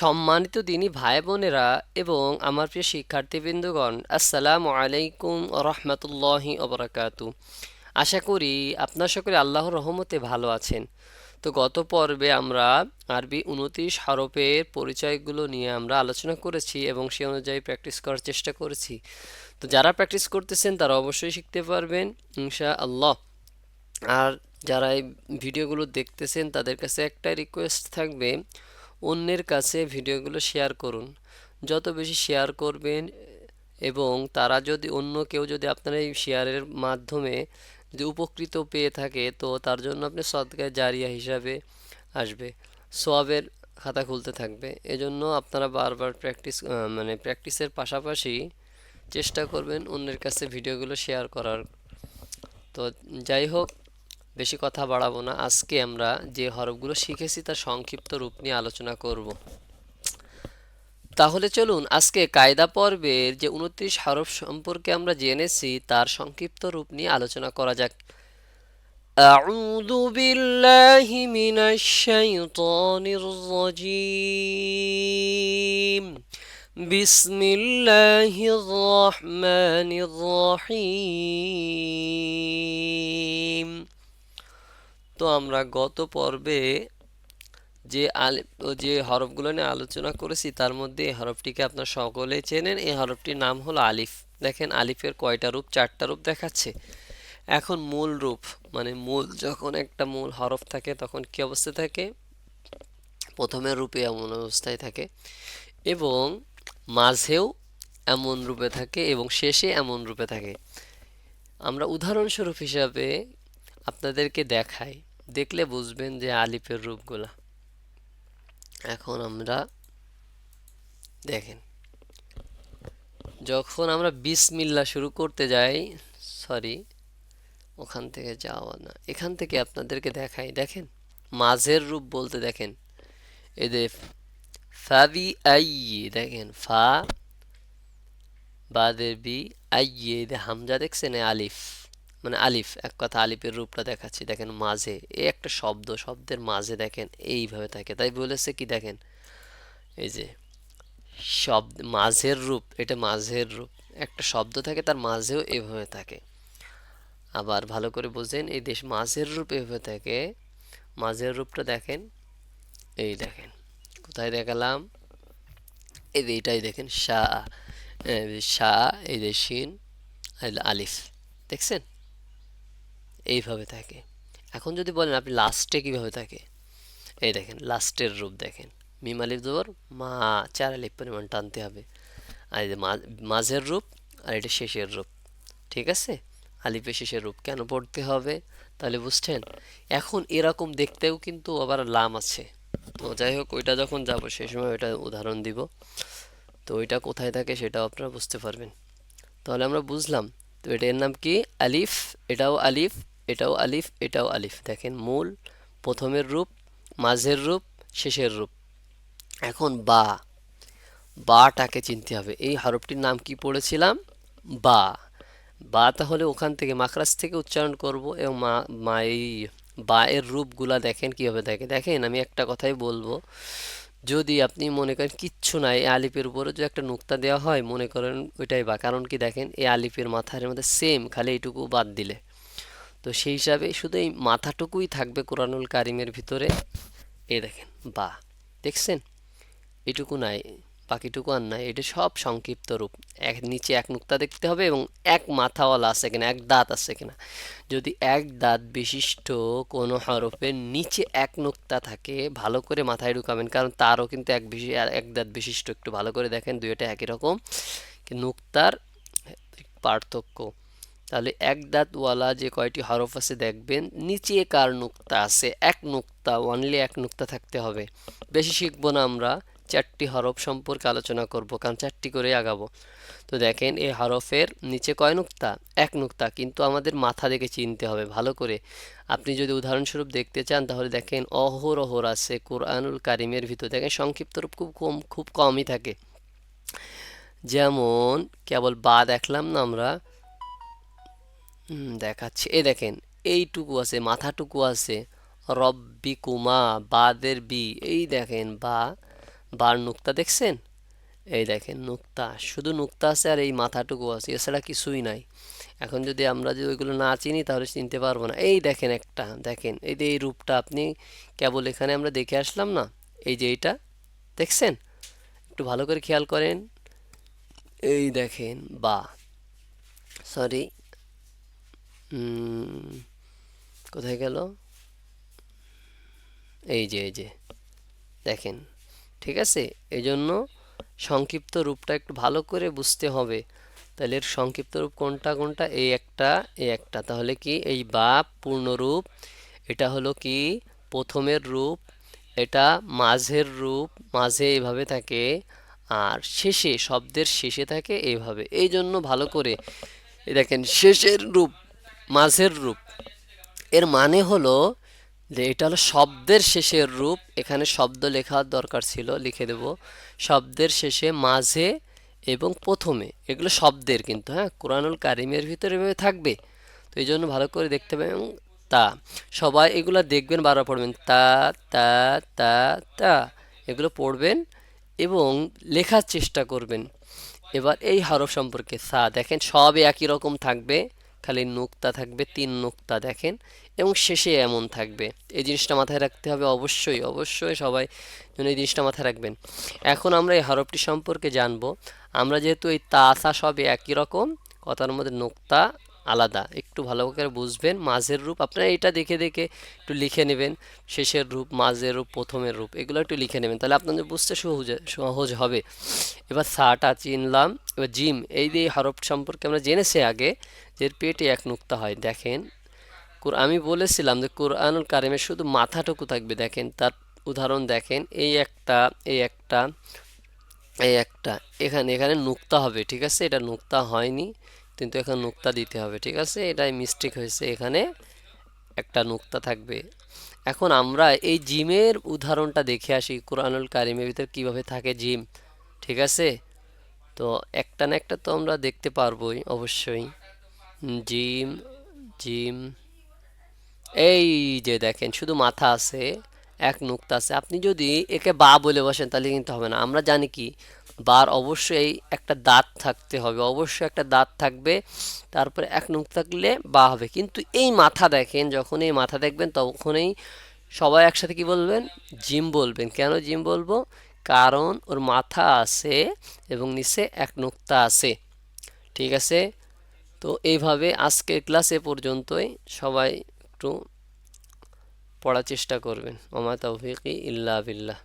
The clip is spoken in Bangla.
সম্মানিত দিনী ভাই বোনেরা এবং আমার প্রিয় শিক্ষার্থীবৃন্দগণ, আসসালামু আলাইকুম রহমতুল্লাহি ওবরাকাতু আশা করি আপনার সকলে আল্লাহর রহমতে ভালো আছেন। তো গত পর্বে আমরা আরবি উনত্রিশ হরফের পরিচয়গুলো নিয়ে আমরা আলোচনা করেছি এবং সে অনুযায়ী প্র্যাকটিস করার চেষ্টা করেছি। তো যারা প্র্যাকটিস করতেছেন তারা অবশ্যই শিখতে পারবেন ইনশা আল্লাহ আর যারা এই ভিডিওগুলো দেখতেছেন তাদের কাছে একটা রিকোয়েস্ট থাকবে অন্যের কাছে ভিডিওগুলো শেয়ার করুন। যত বেশি শেয়ার করবেন এবং তারা যদি অন্য কেউ যদি আপনার এই শেয়ারের মাধ্যমে যদি উপকৃত পেয়ে থাকে, তো তার জন্য আপনি সদকায় জারিয়া হিসাবে আসবে। সোয়াবের খাতা খুলতে থাকবে। এজন্য আপনারা বারবার প্র্যাকটিস মানে প্র্যাকটিসের পাশাপাশি চেষ্টা করবেন অন্যের কাছে ভিডিওগুলো শেয়ার করার। তো যাই হোক বেশি কথা বাড়াবো না আজকে আমরা যে হরফগুলো শিখেছি তার সংক্ষিপ্ত রূপ নিয়ে আলোচনা করব তাহলে চলুন আজকে কায়দা পর্বের যে উনত্রিশ হরফ সম্পর্কে আমরা জেনেছি তার সংক্ষিপ্ত রূপ নিয়ে আলোচনা করা যাক أعوذ بالله من الشيطان الرجيم بسم الله الرحمن الرحيم তো আমরা গত পর্বে যে যে হরফগুলো নিয়ে আলোচনা করেছি, তার মধ্যে এই হরফটিকে আপনার সকলেই চেনেন। এই হরফটির নাম হলো আলিফ। দেখেন, আলিফের কয়টা রূপ? চারটা রূপ দেখাচ্ছে। এখন মূল রূপ মানে মূল, যখন একটা মূল হরফ থাকে, তখন কি অবস্থায় থাকে? প্রথমের রূপে এমন অবস্থায় থাকে এবং মাঝেও এমন রূপে থাকে এবং শেষে এমন রূপে থাকে। আমরা উদাহরণস্বরূপ হিসাবে আপনাদেরকে দেখাই। দেখলে বুঝবেন যে আলিফের রূপগুলা। এখন আমরা দেখেন। যখন আমরা বিসমিল্লা শুরু করতে যাই, সরি, ওখান থেকে যাওয়া না, এখান থেকে আপনাদেরকে দেখাই, দেখেন, মাঝের রূপ বলতে দেখেন এদের ফাবি আইয়ে, দেখেন, ফা বাদের বি আইয়ে হামজা দেখছেন আলিফ। মানে আলিফ, এক কথা আলিফের রূপটা দেখাচ্ছি। দেখেন মাঝে এই একটা শব্দ, শব্দের মাঝে দেখেন এইভাবে থাকে। তাই বলেছে কি দেখেন? এই যে, শব্দ, মাঝের রূপ, এটা মাঝের রূপ। একটা শব্দ থাকে, তার মাঝেও এভাবে থাকে। আবার ভালো করে বোঝেন, এই দেশ মাঝের রূপ এভাবে থাকে। মাঝের রূপটা দেখেন, এই দেখেন, কোথায় দেখালাম? এই যে এইটাই দেখেন শাহ শাহ এই যে শিন আলিফ। দেখছেন? এইভাবে থাকে। এখন যদি বলেন আপনি লাস্টে কীভাবে থাকে? এই দেখেন লাস্টের রূপ দেখেন। মিম আলিফ মা, চার আলিফ পরিমাণ টানতে হবে। আর এই মাঝের রূপ আর এটা শেষের রূপ। ঠিক আছে? আলিফে শেষের রূপ কেন পড়তে হবে? তাহলে বুঝছেন? এখন এরকম দেখতেও কিন্তু আবার লাম আছে। তো যাই হোক, ওইটা যখন যাব সেই সময় ওইটা উদাহরণ দিব। তো ওইটা কোথায় থাকে সেটাও আপনারা বুঝতে পারবেন। তাহলে আমরা বুঝলাম। তো এটা এর নাম কি? আলিফ, এটাও আলিফ এটাও আলিফ এটাও আলিফ। দেখেন মূল, প্রথমের রূপ, মাঝের রূপ, শেষের রূপ। এখন বা, বাটাকে চিনতে হবে। এই হরফটির নাম কি পড়েছিলাম? বা। বা তাহলে ওখান থেকে মাখরাজ থেকে উচ্চারণ করব এবং মা মা এই বা এর রূপগুলা দেখেন কীভাবে দেখে। দেখেন, আমি একটা কথাই বলব। যদি আপনি মনে করেন কিচ্ছু নাই এই আলিফের উপরে যদি একটা নুক্তা দেওয়া হয়, মনে করেন ওইটাই বা। কারণ কি দেখেন এই আলিফের মাথার মধ্যে সেম খালি এইটুকু বাদ দিলে। তো সেই হিসাবে শুধু এই মাথাটুকুই থাকবে কোরআনুল কারিমের ভিতরে। এ দেখেন, বা, দেখছেন? এটুকু নাই, বাকিটুকু আর নাই। এটা সব সংক্ষিপ্ত রূপ। এক, নিচে এক নুক্তা দেখতে হবে এবং এক মাথাওয়ালা আছে কিনা, এক দাঁত আছে কিনা। যদি এক দাঁত বিশিষ্ট কোনো হরফের নিচে এক নুক্তা থাকে, ভালো করে মাথায় ঢুকাবেন, কারণ তারও কিন্তু এক বিশি এক দাঁত বিশিষ্ট, একটু ভালো করে দেখেন, দুইটা একই রকম। নুক্তার পার্থক্য তাহলে এক দাঁতওয়ালা যে কয়টি হরফ আছে দেখবেন, নিচে কার নুক্তা আছে? এক নুক্তা ওয়ানলি এক নুক্তা থাকতে হবে। বেশি শিখব না আমরা, চারটি হরফ সম্পর্কে আলোচনা করব, কারণ চারটি করে আগাবো। তো দেখেন, এই হরফের নিচে কয় নুক্তা? এক নুক্তা, কিন্তু আমাদের মাথা দেখে চিনতে হবে, ভালো করে। আপনি যদি উদাহরণস্বরূপ দেখতে চান, তাহলে দেখেন অহর অহর আছে কোরআনুল কারিমের ভিতর। দেখেন সংক্ষিপ্ত রূপ খুব কম, খুব কমই থাকে। যেমন, কেবল বা দেখলাম না আমরা দেখাচ্ছি। এ দেখেন, এইটুকু আছে, মাথাটুকু আছে। রব্বি কুমা বাদের বি। এই দেখেন, বা, বার নুক্তা দেখছেন? এই দেখেন, নুক্তা। শুধু নুক্তা আছে আর এই মাথাটুকু আছে, এছাড়া কিছুই নাই। এখন যদি আমরা যদি ওইগুলো না চিনি, তাহলে চিনতে পারব না। এই দেখেন একটা, দেখেন, এই যে এই রূপটা আপনি কেবল এখানে আমরা দেখে আসলাম না? এই যে এইটা, দেখছেন? একটু ভালো করে খেয়াল করেন। এই দেখেন, বা সরি কোথায় গেল? এই যে এই যে, দেখেন, ঠিক আছে? এই জন্য সংক্ষিপ্ত রূপটা একটু ভালো করে বুঝতে হবে। তাহলে এর সংক্ষিপ্ত রূপ কোনটা কোনটা? এই একটা এই একটা। তাহলে কি এই বা পূর্ণরূপ এটা হলো কি প্রথমের রূপ, এটা মাঝের রূপ, মাঝে এইভাবে থাকে, আর শেষে, শব্দের শেষে থাকে এইভাবে। এই জন্য ভালো করে দেখেন, শেষের রূপ মাঝের রূপ। এর মানে হলো যে এটা হলো শব্দের শেষের রূপ। এখানে শব্দ লেখার দরকার ছিল, লিখে দেব। শব্দের শেষে মাঝে এবং প্রথমে। এগুলো শব্দের কিন্তু হ্যাঁ? কোরআনুল কারিমের ভিতরে এভাবে থাকবে। তো এই জন্য ভালো করে দেখতে পাবেন তা, সবাই এগুলো দেখবেন, বারবার পড়বেন। তা তা তা তা, এগুলো পড়বেন এবং লেখার চেষ্টা করবেন। এবার এই হরফ সম্পর্কে সা, দেখেন, সবই একই রকম থাকবে। খালি নুক্তা থাকবে, তিন নুক্তা দেখেন, এবং শেষে এমন থাকবে। এই জিনিসটা মাথায় রাখতে হবে অবশ্যই অবশ্যই সবাই যেন এই জিনিসটা মাথায় রাখবেন। এখন আমরা এই হরফটি সম্পর্কে জানব। আমরা যেহেতু এই তা তাসা সবই একই রকম, কথার মধ্যে নোক্তা আলাদা। একটু ভালো করে বুঝবেন, মাঝের রূপ। আপনারা এটা দেখে দেখে একটু লিখে নেবেন, শেষের রূপ, মাঝের রূপ, প্রথমের রূপ, এগুলো একটু লিখে নেবেন। তাহলে আপনাদের বুঝতে সহজ সহজ হবে। এবার সাটা চিনলাম, এবার জিম, এই যে হরফ সম্পর্কে আমরা জেনেছি আগে, যে পেটে এক নুক্তা হয়, দেখেন। আমি বলেছিলাম যে কোরআনুল কারিমে শুধু মাথাটুকু থাকবে, দেখেন, তার উদাহরণ দেখেন, এই একটা এই একটা এই একটা, এখানে এখানে নুক্তা হবে, ঠিক আছে? এটা নুক্তা হয়নি। কিন্তু এখানে নুক্তা দিতে হবে, ঠিক আছে? এটাই মিস্টেক হয়েছে এখানে। একটা নুক্তা থাকবে। এখন আমরা এই জিমের উদাহরণটা দেখে আসি, কোরআনুল কারিমের ভিতর কীভাবে থাকে জিম, ঠিক আছে? তো একটা না একটা তো আমরা দেখতে পারবোই, অবশ্যই। জিম জিম। এই যে দেখেন, শুধু মাথা আছে, এক নুক্তা আছে। আপনি যদি একে বা বলে বসেন তাহলে কিন্তু হবে না। আমরা জানি কি বার অবশ্যই একটা দাঁত থাকতে হবে। অবশ্যই একটা দাঁত থাকবে, তারপরে এক নুক থাকলে বা হবে। কিন্তু এই মাথা দেখেন, যখন এই মাথা দেখবেন, তখনই সবাই একসাথে কি বলবেন? জিম বলবেন। কেন জিম বলব? কারণ ওর মাথা আছে এবং নিচে এক নুক্তা আছে। ঠিক আছে? তো এইভাবে আজকের ক্লাস পর্যন্তই সবাই একটু পড়ার চেষ্টা করবেন। ওমা তৌফিকি ইল্লা বিল্লাহ।